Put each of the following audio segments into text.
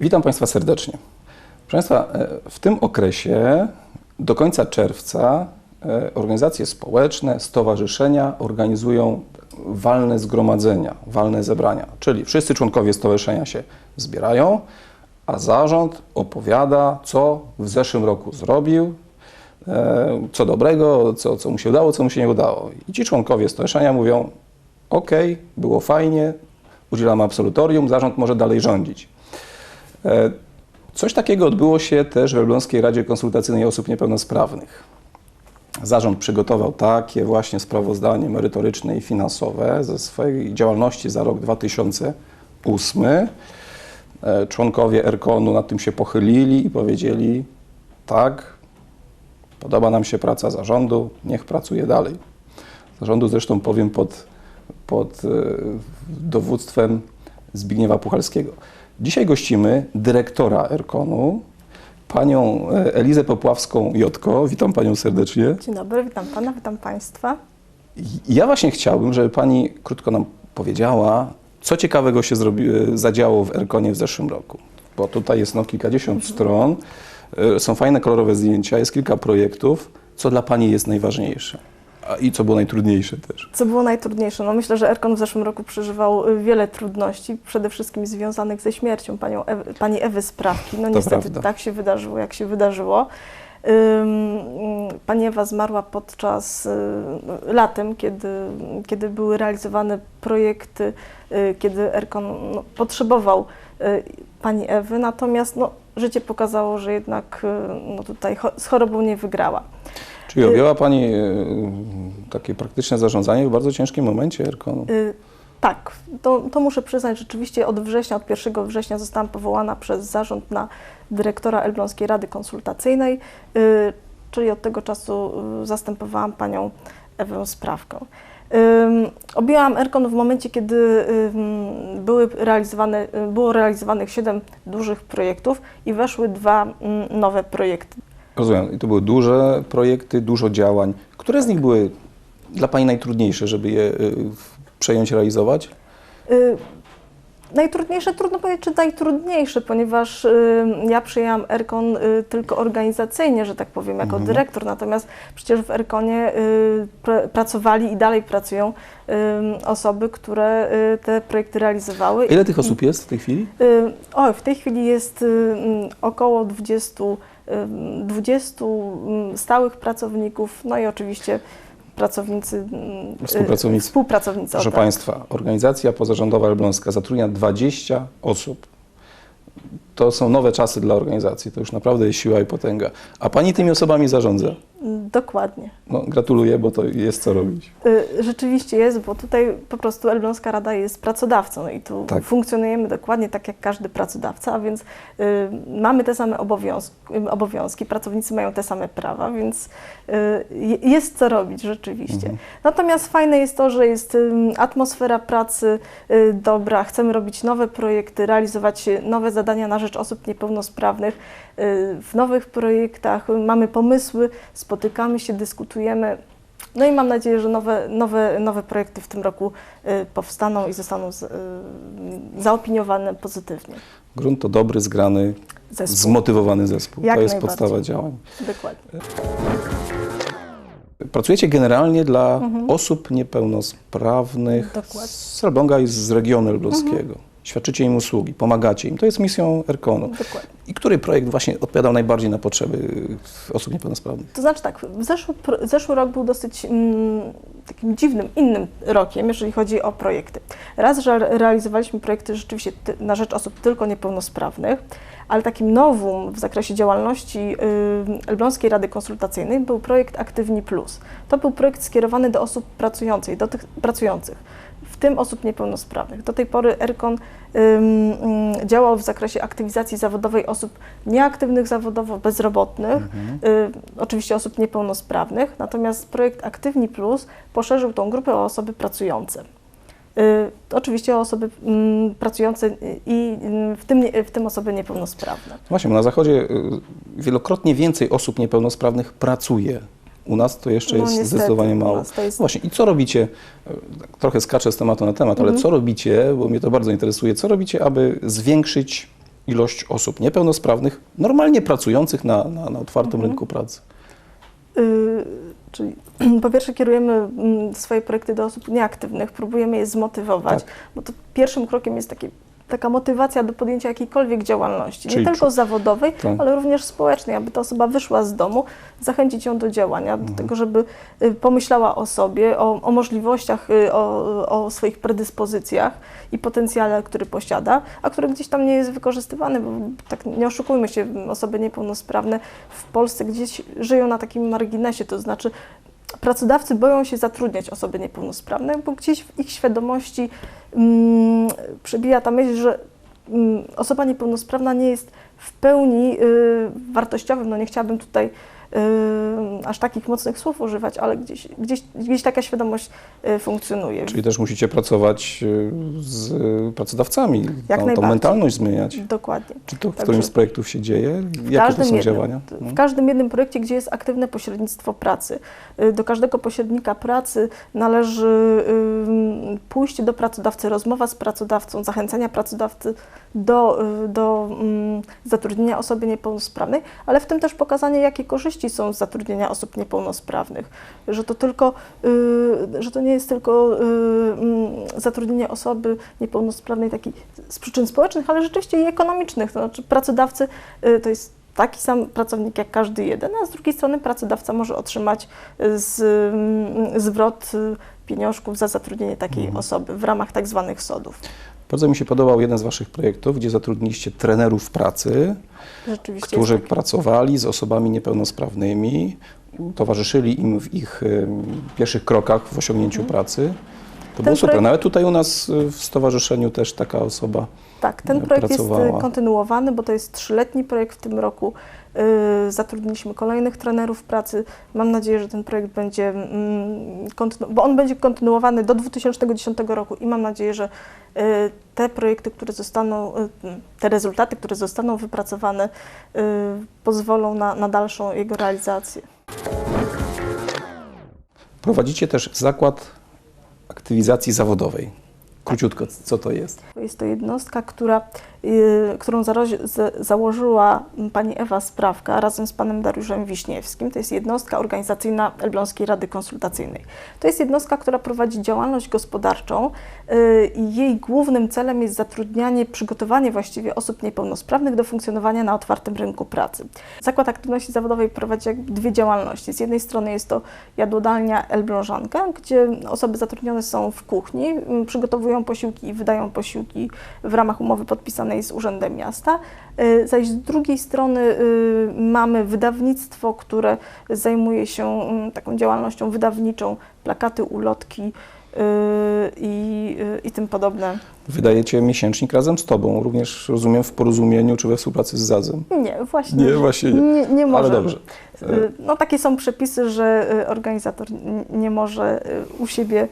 Witam Państwa serdecznie. Proszę Państwa, e, w tym okresie do końca czerwca e, organizacje społeczne, stowarzyszenia organizują walne zgromadzenia, walne zebrania, czyli wszyscy członkowie stowarzyszenia się zbierają, a zarząd opowiada, co w zeszłym roku zrobił, e, co dobrego, co, co mu się udało, co mu się nie udało. I ci członkowie stowarzyszenia mówią, ok, było fajnie, udzielamy absolutorium, zarząd może dalej rządzić. E, Coś takiego odbyło się też w Elbląskiej Radzie Konsultacyjnej Osób Niepełnosprawnych. Zarząd przygotował takie właśnie sprawozdanie merytoryczne i finansowe ze swojej działalności za rok 2008. E, Członkowie ERKON-u nad tym się pochylili i powiedzieli: tak, podoba nam się praca zarządu, niech pracuje dalej. Zarządu zresztą powiem pod, pod e, dowództwem Zbigniewa Puchalskiego. Dzisiaj gościmy dyrektora ERKON-u, panią e, Elizę Popławską-Jotko. Witam panią serdecznie. Dzień dobry, witam pana, witam państwa. Ja właśnie chciałbym, żeby pani krótko nam powiedziała, co ciekawego się zrobi, e, zadziało w ERKONie w zeszłym roku. Bo tutaj jest no kilkadziesiąt stron, e, są fajne kolorowe zdjęcia, jest kilka projektów. Co dla pani jest najważniejsze? A i co było najtrudniejsze też? Co było najtrudniejsze? No myślę, że Erkon w zeszłym roku przeżywał y, wiele trudności, przede wszystkim związanych ze śmiercią panią Ewy, pani Ewy Sprawki. No To niestety prawda. tak się wydarzyło, jak się wydarzyło. Pani Ewa zmarła podczas y, latem, kiedy, kiedy były realizowane projekty, y, kiedy Erkon no, potrzebował pani Ewy, natomiast no, życie pokazało, że jednak no, tutaj z chorobą nie wygrała. Czyli objęła pani e, takie praktyczne zarządzanie w bardzo ciężkim momencie ERKON-u. Y, Tak, to, to muszę przyznać, rzeczywiście od września, od 1 września zostałam powołana przez zarząd na dyrektora Elbląskiej Rady Konsultacyjnej, y, czyli od tego czasu zastępowałam panią Ewę Sprawkę. Objęłam ERKON w momencie, kiedy były realizowane, było realizowanych 7 dużych projektów i weszły dwa mm, nowe projekty. Rozumiem. I to były duże projekty, dużo działań. Które z nich były dla pani najtrudniejsze, żeby je y, przejąć, realizować? Y, Najtrudniejsze, trudno powiedzieć, czy najtrudniejsze, ponieważ y, ja przyjęłam Erkon y, tylko organizacyjnie, że tak powiem, jako Mhm. dyrektor, natomiast przecież w Erkonie y, pr pracowali i dalej pracują y, osoby, które y, te projekty realizowały. Ile tych osób jest w tej chwili? Y, Oj, w tej chwili jest y, około 20, y, 20 mm, stałych pracowników, no i oczywiście pracownicy, mm, Współpracownicy. współpracownicy. Proszę tak. Państwa, organizacja pozarządowa Elbląska zatrudnia 20 osób. To są nowe czasy dla organizacji, to już naprawdę jest siła i potęga. A Pani tymi osobami zarządza. Dokładnie. No, gratuluję, bo to jest co robić. Y, Rzeczywiście jest, bo tutaj po prostu Elbląska Rada jest pracodawcą i tu Tak. funkcjonujemy dokładnie tak jak każdy pracodawca, a więc y, mamy te same obowiązki, obowiązki, pracownicy mają te same prawa, więc y, je- jest co robić rzeczywiście. Mhm. Natomiast fajne jest to, że jest ym, atmosfera pracy y, dobra, chcemy robić nowe projekty, realizować y, nowe zadania na rzecz osób niepełnosprawnych. Y, W nowych projektach y, mamy pomysły, spotykamy się, dyskutujemy. No i mam nadzieję, że nowe, nowe, nowe projekty w tym roku y, powstaną i zostaną z, y, zaopiniowane pozytywnie. Grunt to dobry, zgrany, Zespół. zmotywowany zespół. Jak to jest podstawa działań. Dokładnie. Pracujecie generalnie dla osób niepełnosprawnych Mhm. Dokładnie. Mhm. z Elbląga i z regionu elbląskiego. Świadczycie im usługi, pomagacie im. To jest misją ERKON-u. Dokładnie. I który projekt właśnie odpowiadał najbardziej na potrzeby osób niepełnosprawnych? To znaczy tak, zeszły, zeszły rok był dosyć mm, takim dziwnym, innym rokiem, jeżeli chodzi o projekty. Raz, że realizowaliśmy projekty rzeczywiście na rzecz osób tylko niepełnosprawnych, ale takim nowum w zakresie działalności Elbląskiej Rady Konsultacyjnej był projekt Aktywni Plus. To był projekt skierowany do osób pracujących, do tych pracujących, tym osób niepełnosprawnych. Do tej pory ERKON działał w zakresie aktywizacji zawodowej osób nieaktywnych zawodowo, bezrobotnych, y, oczywiście osób niepełnosprawnych, natomiast projekt Aktywni Plus poszerzył tą grupę o osoby pracujące. Y, oczywiście o osoby pracujące i w tym, w tym osoby niepełnosprawne. Właśnie, bo na Zachodzie y, wielokrotnie więcej osób niepełnosprawnych pracuje. U nas to jeszcze No jest niestety, zdecydowanie mało. jest- Właśnie, i co robicie? Trochę skaczę z tematu na temat, ale Mhm. co robicie, bo mnie to bardzo interesuje, co robicie, aby zwiększyć ilość osób niepełnosprawnych, normalnie pracujących na, na, na otwartym Mhm. rynku pracy? Y, Czyli po pierwsze kierujemy mm, swoje projekty do osób nieaktywnych, próbujemy je zmotywować, Tak. bo to pierwszym krokiem jest takie, taka motywacja do podjęcia jakiejkolwiek działalności, Czyli nie tylko zawodowej, Tak. ale również społecznej, aby ta osoba wyszła z domu, zachęcić ją do działania, Mhm. do tego, żeby y, pomyślała o sobie, o, o możliwościach, y, o, o swoich predyspozycjach i potencjale, który posiada, a który gdzieś tam nie jest wykorzystywany, bo tak nie oszukujmy się, osoby niepełnosprawne w Polsce gdzieś żyją na takim marginesie, to znaczy pracodawcy boją się zatrudniać osoby niepełnosprawne, bo gdzieś w ich świadomości przebija ta myśl, że mm, osoba niepełnosprawna nie jest w pełni y, wartościowym, no nie chciałabym tutaj aż takich mocnych słów używać, ale gdzieś, gdzieś, gdzieś taka świadomość y, funkcjonuje. Czyli też musicie pracować y, z y, pracodawcami, Jak tą, tą mentalność zmieniać. Dokładnie. Czy to w Także- którymś z projektów się dzieje? W Jakie to są jednym, działania? w No. każdym jednym projekcie, gdzie jest aktywne pośrednictwo pracy. Y, Do każdego pośrednika pracy należy pójście do pracodawcy, rozmowa z pracodawcą, zachęcenia pracodawcy do, do ym, zatrudnienia osoby niepełnosprawnej, ale w tym też pokazanie, jakie korzyści są z zatrudnienia osób niepełnosprawnych. Że to tylko, y, że to nie jest tylko y, mm, zatrudnienie osoby niepełnosprawnej takiej z przyczyn społecznych, ale rzeczywiście i ekonomicznych. To znaczy pracodawcy y, to jest taki sam pracownik jak każdy jeden, a z drugiej strony pracodawca może otrzymać y, z, mm, zwrot y, pieniążków za zatrudnienie takiej Mhm. osoby w ramach tak zwanych sodów. Bardzo mi się podobał jeden z Waszych projektów, gdzie zatrudniliście trenerów pracy, którzy tak. pracowali z osobami niepełnosprawnymi, towarzyszyli im w ich pierwszych krokach w osiągnięciu pracy. To było super. projekt- Nawet tutaj u nas y, w stowarzyszeniu też taka osoba. Tak, ten projekt jest pracowała. y, kontynuowany, bo to jest trzyletni projekt w tym roku. y, Zatrudniliśmy kolejnych trenerów pracy. Mam nadzieję, że ten projekt będzie, mm, kontynu- bo on będzie kontynuowany do 2010 roku i mam nadzieję, że y, te projekty, które zostaną, y, te rezultaty, które zostaną wypracowane, y, pozwolą na, na dalszą jego realizację. Prowadzicie też zakład aktywizacji zawodowej. Króciutko, co to jest? Jest to jednostka, która, y, którą założyła pani Ewa Sprawka razem z panem Dariuszem Wiśniewskim. To jest jednostka organizacyjna Elbląskiej Rady Konsultacyjnej. To jest jednostka, która prowadzi działalność gospodarczą y, i jej głównym celem jest zatrudnianie, przygotowanie właściwie osób niepełnosprawnych do funkcjonowania na otwartym rynku pracy. Zakład Aktywności Zawodowej prowadzi dwie działalności. Z jednej strony jest to jadłodalnia Elblążanka, gdzie osoby zatrudnione są w kuchni, m, posiłki i wydają posiłki w ramach umowy podpisanej z Urzędem Miasta. Y, Zaś z drugiej strony y, mamy wydawnictwo, które zajmuje się mm, taką działalnością wydawniczą, plakaty, ulotki y, i, i tym podobne. Wydajecie miesięcznik razem z Tobą, również rozumiem w porozumieniu czy we współpracy z ZAZ-em. Nie, właśnie. Nie, właśnie nie. Nie, nie może. Ale dobrze. No takie są przepisy, że organizator nie może u siebie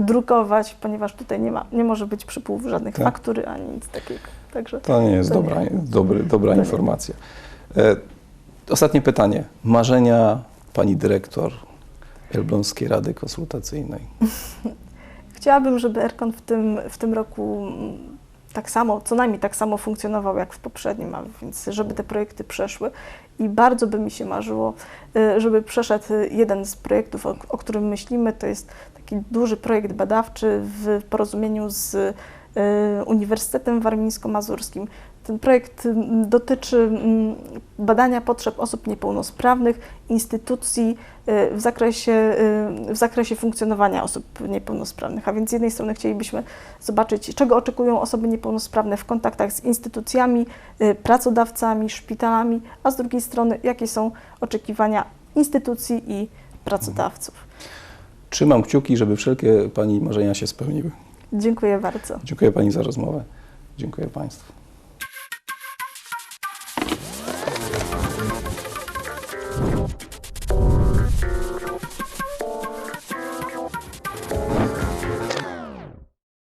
drukować, ponieważ tutaj nie, ma, nie może być przypływu żadnych Tak. faktury ani nic takiego. Także To nie jest To nie. dobra, dobry, dobra To nie. informacja. E, ostatnie pytanie. Marzenia Pani Dyrektor Elbląskiej Rady Konsultacyjnej. chciałabym, żeby ERKON w tym, w tym roku mm, tak samo, co najmniej tak samo funkcjonował jak w poprzednim, więc żeby te projekty przeszły. I bardzo by mi się marzyło, y, żeby przeszedł jeden z projektów, o, o którym myślimy, to jest taki duży projekt badawczy w porozumieniu z y, Uniwersytetem Warmińsko-Mazurskim. Ten projekt mm, dotyczy mm, badania potrzeb osób niepełnosprawnych, instytucji y, w zakresie, y, w zakresie funkcjonowania osób niepełnosprawnych. A więc z jednej strony chcielibyśmy zobaczyć, czego oczekują osoby niepełnosprawne w kontaktach z instytucjami, y, pracodawcami, szpitalami, a z drugiej strony, jakie są oczekiwania instytucji i pracodawców. Trzymam kciuki, żeby wszelkie Pani marzenia się spełniły. Dziękuję bardzo. Dziękuję Pani za rozmowę. Dziękuję Państwu.